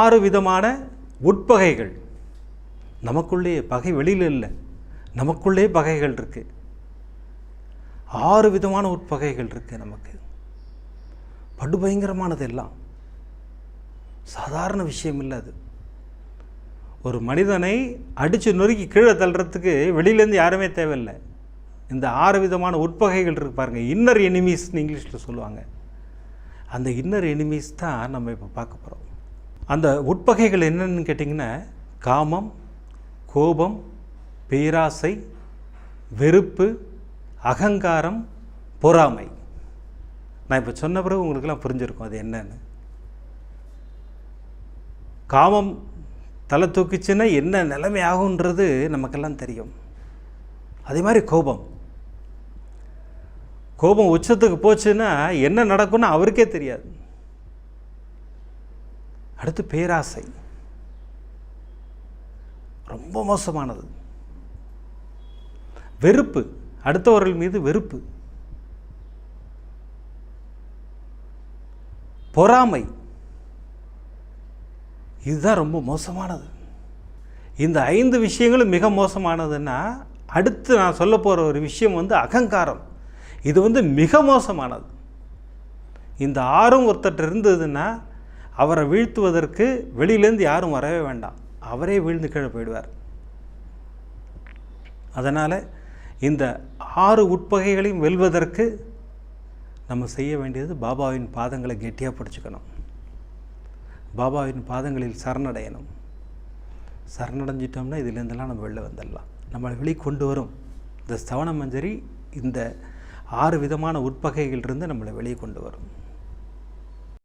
ஆறு விதமான உட்பகைகள். நமக்குள்ளே பகை வெளியில் இல்லை. நமக்குள்ளே பகைகள் இருக்குது ஆறு விதமான உட்பகைகள் இருக்குது நமக்கு. படுபயங்கரமானது எல்லாம். சாதாரண விஷயம் இல்லை அது. ஒரு மனிதனை அடித்து நொறுக்கி கீழே தள்ளுறதுக்கு வெளியிலேருந்து யாருமே தேவையில்லை. இந்த ஆறு விதமான உட்பகைகள் இருக்கு பாருங்கள் இன்னர் எனிமீஸ்னு இங்கிலீஷில் சொல்லுவாங்க. அந்த இன்னர் எனிமீஸ் தான் நம்ம இப்போ பார்க்க போகிறோம் அந்த உட்பகைகள் என்னென்னு கேட்டிங்கன்னா காமம் கோபம் பேராசை வெறுப்பு அகங்காரம் பொறாமை. நான் இப்போ சொன்ன பிறகு உங்களுக்கெல்லாம் புரிஞ்சிருக்கும் அது என்னன்னு. காமம் தலை தூக்கிச்சுன்னா என்ன நிலைமை ஆகுன்றது நமக்கெல்லாம் தெரியும். அதே மாதிரி கோபம். கோபம் உச்சத்துக்கு போச்சுன்னா என்ன நடக்கும்னு அவருக்கே தெரியாது. அடுத்து பேராசை. ரொம்ப மோசமானது. வெறுப்பு. அடுத்தவர்கள் மீது வெறுப்பு. பொறாமை. இதுதான் ரொம்ப மோசமானது. இந்த ஐந்து விஷயங்களும் மிக மோசமானதுன்னா அடுத்து நான் சொல்ல போகிற ஒரு விஷயம் வந்து அகங்காரம். இது வந்து மிக மோசமானது. இந்த ஆறும் ஒருத்தர் இருந்ததுன்னா அவரை வீழ்த்துவதற்கு வெளியிலேருந்து யாரும் வரவே வேண்டாம். அவரே வீழ்ந்து கீழே போயிடுவார். அதனால் இந்த ஆறு உட்பகைகளையும் வெல்வதற்கு நம்ம செய்ய வேண்டியது பாபாவின் பாதங்களை கெட்டியாக பிடிச்சிக்கணும். பாபாவின் பாதங்களில் சரணடையணும். சரணடைஞ்சிட்டோம்னா இதுலேருந்தெல்லாம் நம்ம வெளில வந்துடலாம். நம்மளை வெளி கொண்டு வரும். இந்த ஸ்தவன மஞ்சரி இந்த ஆறு விதமான உட்பகைகளிலிருந்து நம்மளை வெளியே கொண்டு வரும்.